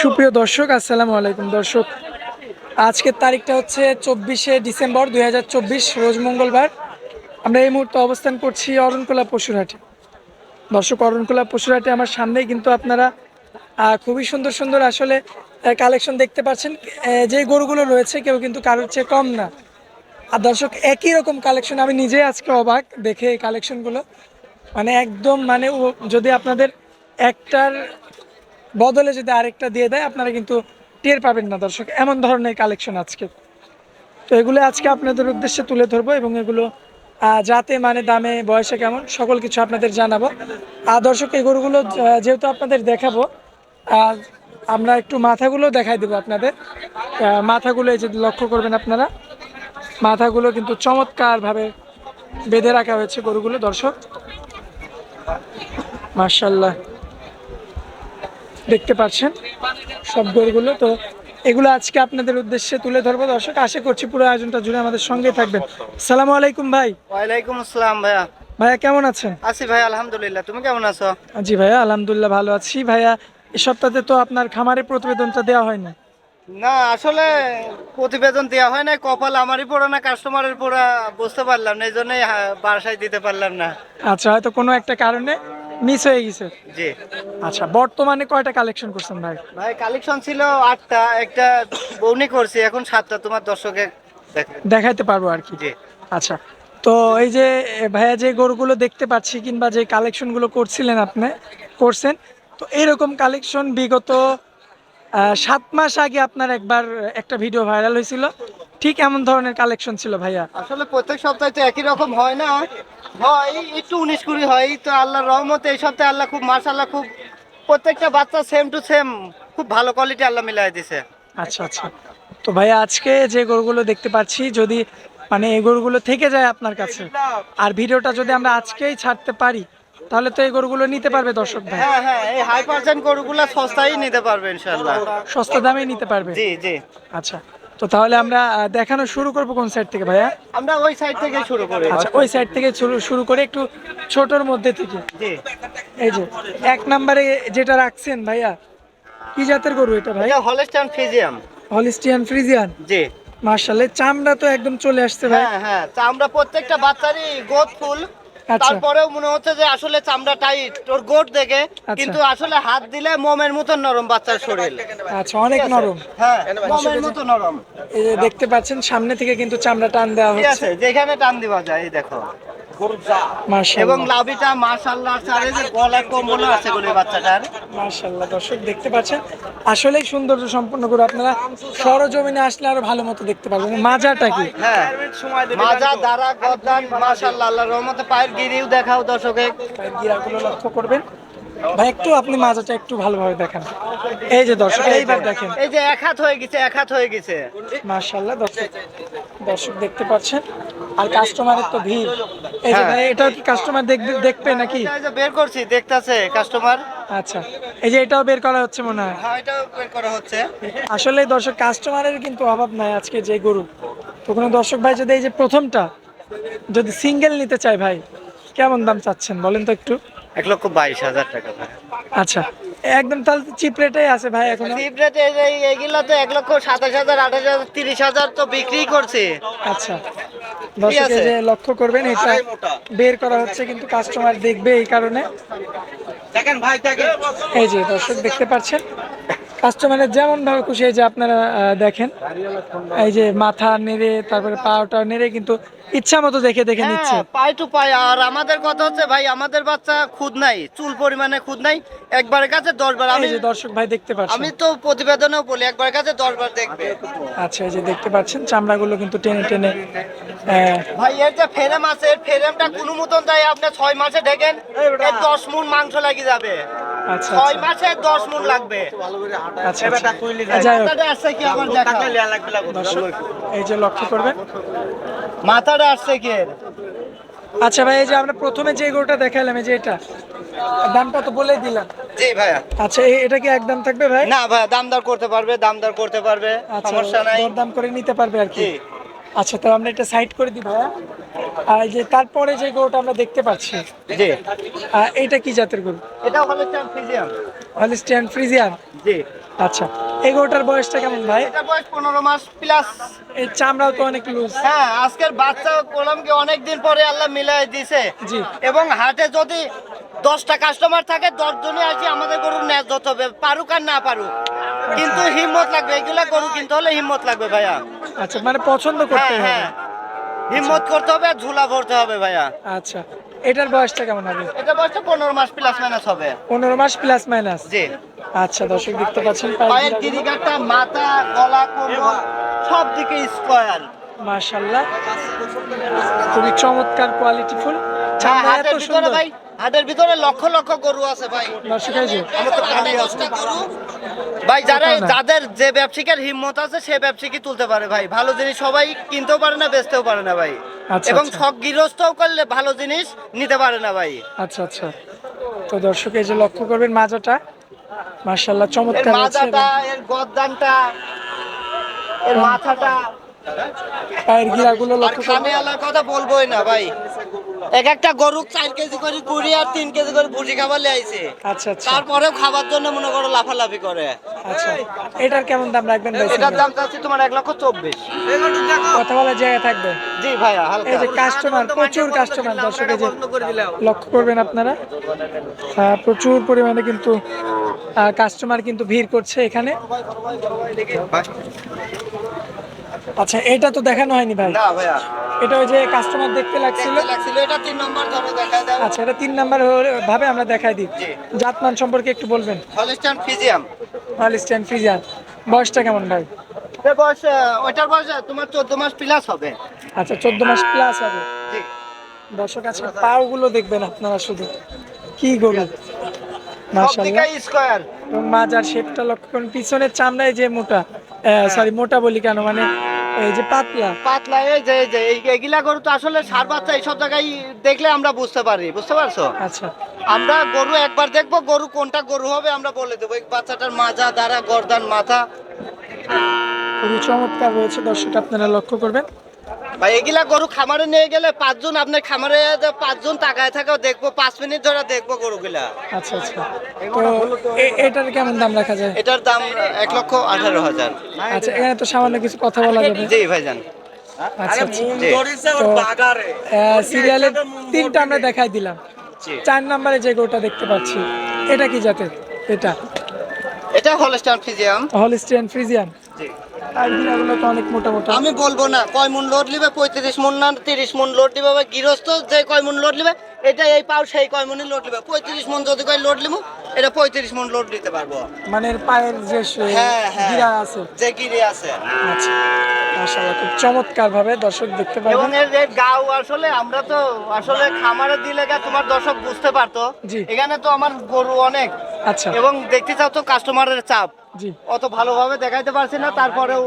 সুপ্রিয় দর্শক, আসসালামু আলাইকুম দর্শক। আজকের তারিখটা হচ্ছে চব্বিশে ডিসেম্বর দুই রোজ মঙ্গলবার। আমরা এই মুহূর্তে অবস্থান করছি অরণকোলা পশুরহাটে। দর্শক, অরণকোলা পশুরহাটে আমার সামনেই কিন্তু আপনারা খুবই সুন্দর সুন্দর আসলে কালেকশন দেখতে পাচ্ছেন। যে গরুগুলো রয়েছে কেউ কিন্তু কারোর চেয়ে কম না। আর দর্শক, একই রকম কালেকশন, আমি নিজে আজকে অবাক দেখে এই কালেকশনগুলো। মানে একদম মানে যদি আপনাদের একটার বদলে যদি আরেকটা দিয়ে দেয়, আপনারা কিন্তু টের পাবেন না দর্শক। এমন ধরনের কালেকশন আজকে। তো এগুলো আজকে আপনাদের উদ্দেশ্যে তুলে ধরবো এবং এগুলো যাতে মানে দামে, বয়সে কেমন, সকল কিছু আপনাদের জানাব। আর দর্শক, এই গরুগুলো যেহেতু আপনাদের দেখাবো আর আমরা একটু মাথাগুলো দেখাই দেবো আপনাদের। মাথাগুলো এই যে লক্ষ্য করবেন আপনারা। মাথাগুলো কিন্তু চমৎকারভাবে বেঁধে রাখা হয়েছে গরুগুলো, দর্শক। মার্শাল্লাহ দেখতে পাচ্ছেন সব গরুগুলো। তো এগুলো আজকে আপনাদের উদ্দেশ্যে তুলে ধরবো। দর্শক আশা করছি পুরো আয়োজনটা জুড়ে আমাদের সঙ্গে থাকবেন। সালাম আলাইকুম ভাই। ওয়ালাইকুম আসসালাম ভাইয়া। ভাইয়া কেমন আছেন? আছি ভাই আলহামদুলিল্লাহ। তুমি কেমন আছো? জি ভাইয়া আলহামদুলিল্লাহ ভালো আছি। ভাইয়া এই সপ্তাহে তো আপনার খামারে প্রতিবেদনটা দেওয়া হয়নি। না আসলে প্রতিবেদন দেওয়া হয় না কপাল আমারই পড়া না কাস্টমারের পড়া বুঝতে পারলাম না এই জন্যই বাসায় দিতে পারলাম না। আচ্ছা হয়তো কোনো একটা কারণে মিস হয়ে গেছে? জি। আচ্ছা বর্তমানে কয়টা কালেকশন করছেন ভাই? ভাই কালেকশন ছিল আটটা একটা বৌনি করছি এখন সাতটা তোমার দর্শকে দেখাইতে পারব আর কি। জি। আচ্ছা তো এই যে ভাইয়া যে গরুগুলো দেখতে পাচ্ছি কিংবা যে কালেকশনগুলো করছিলেন আপনি করছেন তো এরকম কালেকশন বিগত সাত মাস আগে আপনার একবার একটা ভিডিও ভাইরাল হয়েছিল ঠিক এমন ধরনের কালেকশন ছিল ভাইয়া? আসলে প্রত্যেক সপ্তাহে তো একই রকম হয় না। হয় একটু উনিশ কুড়ি হয় তো আল্লাহর রহমতে এই সপ্তাহে আল্লাহ খুব মাশাল্লাহ খুব প্রত্যেকটা বাচ্চা সেম টু সেম খুব ভালো কোয়ালিটি আল্লাহ মিলাই দিছে। আচ্ছা আচ্ছা। তো ভাইয়া আজকে যে গরুগুলো দেখতে পাচ্ছি যদি মানে এই গরুগুলো থেকে যায় আপনার কাছে আর ভিডিওটা যদি আমরা আজকেই ছাড়তে পারি তাহলে তো এই গরুগুলো নিতে পারবে দর্শক ভাই। হ্যাঁ হ্যাঁ এই হাই পার্সেন্ট গরুগুলা সস্তায় নিতে পারবে ইনশাল্লাহ সস্তা দামে নিতে পারবে? জি জি। আচ্ছা। তো তাহলে আমরা দেখানো শুরু করব কোন সাইড থেকে ভাইয়া? আমরা ওই সাইড থেকে শুরু করি। আচ্ছা ওই সাইড থেকে শুরু করে একটু ছোটর মধ্যে থেকে। এই যে এক নম্বরে যেটা রাখছেন ভাইয়া কি জাতের গরু এটা ভাই? এটা হলস্টাইন ফিজিয়াম হলিস্টিয়ান ফ্রিজিয়ান জি। মার্শাল্লাহ চামড়া তো একদম চলে আসছে ভাই। হ্যাঁ হ্যাঁ তা আমরা প্রত্যেকটা বাচ্চারই গোদ ফুল। তারপরেও মনে হচ্ছে যে আসলে চামড়া টাইট ওর গোট দেখে কিন্তু আসলে হাত দিলে মোমের মতো নরম বাচ্চার শরীর। আচ্ছা অনেক নরম। হ্যাঁ মোমের মতো নরম। এই যে দেখতে পাচ্ছেন সামনে থেকে কিন্তু চামড়া টান দেওয়া ঠিক হচ্ছে। আছে যেখানে টান দেওয়া যায় এই দেখো। এবং লাভিটা মাশাআল্লাহ চারে যে গলায় কম্বল আছে গলি বাচ্চাটার? মার্শাল্লাহ দর্শক দেখতে পাচ্ছেন আসলেই সৌন্দর্য সম্পন্ন করে আপনারা সরজমিনে আসলে আরও ভালো মতো দেখতে পারবেন। মাজাটা কি? হ্যাঁ মাজা দ্বারা গদ্দান মাশাআল্লাহ আল্লাহর রহমতে পায়ের গিরিও দেখাও দর্শকে। পায়ের গিরাগুলো লক্ষ্য করবেন। ভাই একটু আপনি মাজাটা একটু ভালোভাবে দেখান। এই যে দর্শক এইবার দেখেন। এই যে এক হাত হয়ে গেছে এক হাত হয়ে গেছে। মার্শাল্লাহ দর্শক দর্শক দেখতে পাচ্ছেন। আর কাস্টমারের তো ভিড়। এই যে হ্যাঁ। ভাই এটাও কি কাস্টমার দেখবে দেখবে নাকি? বের করছি দেখতাছে কাস্টমার আচ্ছা এই যে এটাও বের করা হচ্ছে মনে হয়? হ্যাঁ এটাও বের করা হচ্ছে। আসলে দর্শক কাস্টমারের কিন্তু অভাব নাই আজকে যে গরু। তো কোনো দর্শক ভাই যদি এই যে প্রথমটা যদি সিঙ্গেল নিতে চায় ভাই কেমন দাম চাচ্ছেন? বলেন তো একটু। এক লক্ষ বাইশ হাজার টাকা আচ্ছা একদম তাহলে চিপ রেটেই আছে ভাই এখন। চিপ রেটে এইগুলো তো এক লক্ষ সাতাশ হাজার আঠাশ হাজার তিরিশ হাজার তো বিক্রি করছে। আচ্ছা। দর্শক? যে লক্ষ্য করবেন এটা বের করা হচ্ছে কিন্তু কাস্টমার দেখবে এই কারণে। দেখেন ভাই দেখেন। এই যে দর্শক দেখতে পাচ্ছেন কাস্টমারের যেমন ভাবে খুশি যে আপনারা দেখেন। এই যে মাথা নেড়ে তারপরে পাওটা নেড়ে কিন্তু ইচ্ছা মতো দেখে দেখে নিচ্ছে। হ্যাঁ পাই টু পাই আর আমাদের কথা হচ্ছে ভাই আমাদের বাচ্চা খুদ নাই চুল পরিমাণে খুদ নাই। একবারের কাছে দশ বার। আমি যে দর্শক ভাই দেখতে পাচ্ছেন। আমি তো প্রতিবেদনেও বলি একবার কাছে দশ বার দেখবে। আচ্ছা এই যে দেখতে পাচ্ছেন চামড়াগুলো কিন্তু টেনে টেনে ভাই এর যে ফ্রেম আছে এর ফ্রেমটা কোনো মতন যায় আপনি ছয় মাসে ঢেকেন এর দশ মুন মাংস লাগি যাবে। আচ্ছা ছয় আচ্ছা। মাসে দশ মুন লাগবে। আচ্ছা আচ্ছা। যাই হোক। এই যে লক্ষ্য করবেন। মাথাটা আসছে কি? আচ্ছা ভাই এই যে আমরা প্রথমে যে গরুটা দেখালাম এই যে এটা দামটা তো বলেই দিলাম। জি ভাইয়া। আচ্ছা এটা কি একদম থাকবে ভাই? না ভাইয়া দাম দর করতে পারবে দাম দর করতে পারবে আচ্ছা সমস্যা নাই। দাম করে নিতে পারবে আর কি। আচ্ছা তো আমরা এটা সাইড করে দিই ভাইয়া। আর যে তারপরে যে গরুটা আমরা দেখতে পাচ্ছি জি। এইটা কি জাতের গরু? এটা হলো চ্যাম্পিয়ন হলিস্টিয়ান ফ্রিজিয়ান? জি। আচ্ছা এই গরুটার বয়সটা কেমন ভাই? এটা বয়স পনেরো মাস প্লাস এই চামড়াও তো অনেক লুজ হ্যাঁ আজকের বাচ্চা গোলামকে অনেকদিন পরে আল্লাহ মিলাই দিছে। জি। এবং হাটে যদি দশটা কাস্টমার থাকে দশজনই আসি আমাদের ন্যায্য হতে হবে। পারুক আর না পারুক। কিন্তু হিম্মত লাগবে। এগুলা গরু কিনতে হলে হিম্মত লাগবে ভাইয়া। আচ্ছা মানে পছন্দ করতে হ্যাঁ হ্যাঁ। হিম্মত করতে হবে আর ঝুলা ভরতে হবে ভাইয়া। আচ্ছা এটার বয়সটা কেমন হবে? এটা বয়সটা পনেরো মাস প্লাস মাইনাস হবে। পনেরো মাস প্লাস মাইনাস জি। আচ্ছা দর্শক দেখতে পাচ্ছেন পায়ের গিরিগাটা মাথা গলা কোমর সব দিকে স্কোয়ার। মাশাল্লাহ খুবই চমৎকার কোয়ালিটি ফুল। হ্যাঁ, চামড়া এত সুন্দর। ভাই হাটের ভিতরে লক্ষ লক্ষ গরু আছে ভাই। ভাই যারা যাদের যে ব্যবসায়িকের হিম্মত আছে সে ব্যবসায়িকই তুলতে পারে ভাই। ভালো জিনিস সবাই কিনতেও পারে না বেচতেও পারে না ভাই। আচ্ছা, এবং আচ্ছা। শখ গৃহস্থও করলে ভালো জিনিস নিতে পারে না ভাই। আচ্ছা আচ্ছা। তো দর্শক এই যে লক্ষ্য করবেন মাজাটা মাশাল্লাহ চমৎকার আছে এর গদ্দানটা এর মাথাটা। পায়ের গিরাগুলো লক্ষ্য করে আমি আল্লাহর কথা বলবোই না ভাই। এক একটা গরু চার কেজি করে কুড়ি আর তিন কেজি করে ভুজি খাবার লিয়ে আইছে। আচ্ছা আচ্ছা। তারপরেও খাবার জন্য মনে করো লাফালাফি করে। আচ্ছা এটার কেমন দাম রাখবেন ভাই এটার দাম চাচ্ছি তোমার এক লক্ষ চব্বিশ। কথা বলার জায়গা থাকবে? জি ভাইয়া হালকা। এই যে কাস্টমার প্রচুর কাস্টমার দর্শক এই যে লক্ষ্য করবেন আপনারা? প্রচুর পরিমাণে কিন্তু কাস্টমার কিন্তু ভিড় করছে এখানে। আচ্ছা এটা তো দেখানো হয়নি ভাই। না ভাইয়া। এটা ওই যে কাস্টমার দেখতে লাগছিল? লাগছিল এটা তিন নম্বর ধরো দেখা দাও। আচ্ছা এটা তিন নাম্বার ভাবে আমরা দেখাই দিই। জাতমান সম্পর্কে একটু বলবেন। হলিস্টান ফিজিয়াম। হলিস্টিয়ান ফ্রিজার বয়সটা কেমন ভাই? এর বয়স ওইটার বয়স তোমার চোদ্দ মাস প্লাস হবে। আচ্ছা চোদ্দ মাস প্লাস হবে। জি। দর্শক আছে পাও গুলো দেখবেন আপনারা শুধু। কি গরু? মাশাআল্লাহ। স্কোয়ার মাজার শেপটা লক্ষ্য করুন পিছনের চামড়ায় যে মোটা সরি মোটা বলি কেন? মানে এই যে পাতলা পাতলা এই যে এই যে এগুলা গরু তো আসলে সার বাচ্চা এইসব জায়গায় দেখলে আমরা বুঝতে পারি বুঝতে পারছ? আচ্ছা। আমরা গরু একবার দেখব গরু কোনটা গরু হবে আমরা বলে দেবো। এই বাচ্চাটার মাজা দ্বারা গর্দান মাথা। খুবই চমৎকার রয়েছে দর্শক আপনারা লক্ষ্য করবেন। ভাই এগুলা গরু খামারে নিয়ে গেলে পাঁচজন আপনার খামারে পাঁচজন তাকায় থাকে দেখব পাঁচ মিনিট ধরে দেখব গরুগুলা। আচ্ছা আচ্ছা। তো এটার কেমন দাম রাখা যায়? এটার দাম এক লক্ষ আঠারো হাজার। আচ্ছা এখানে তো সামান্য কিছু কথা বলা যাবে। জি ভাইজান। আচ্ছা আচ্ছা। সিরিয়ালের তিনটা আমরা দেখাই দিলাম। চার নম্বরে যে গরুটা দেখতে পাচ্ছি এটা কি জাতের? এটা? এটা হলস্টান ফিজিয়াম হলিস্টিয়ান ফ্রিজিয়ান জি আর গিরাগুলো তো অনেক মোটা মোটা। আমি বলব না কয় মন লোড নিবে পঁয়ত্রিশ মন না তিরিশ মন লোড নিবে বা গৃহস্থ যে কয় মন লোড নিবে এটা এই পাও সেই কয় মনই লোড নিবে। পঁয়ত্রিশ মন যদি কয় লোড নিবো এটা পঁয়ত্রিশ মন লোড নিতে পারব। মানে পায়ের যে হ্যাঁ হ্যাঁ। গিরা আছে। যে গিরে আছে। আচ্ছা মাশাআল্লাহ খুব চমৎকার ভাবে দর্শক দেখতে এবং পাবেন এর গাও আসলে আমরা তো আসলে খামারে দিলে গা তোমার দর্শক বুঝতে পারতো। এখানে তো আমার গরু অনেক। আচ্ছা। এবং দেখতে চাও তো কাস্টমারের চাপ। অত ভালোভাবে দেখাইতে পারছি না তারপরেও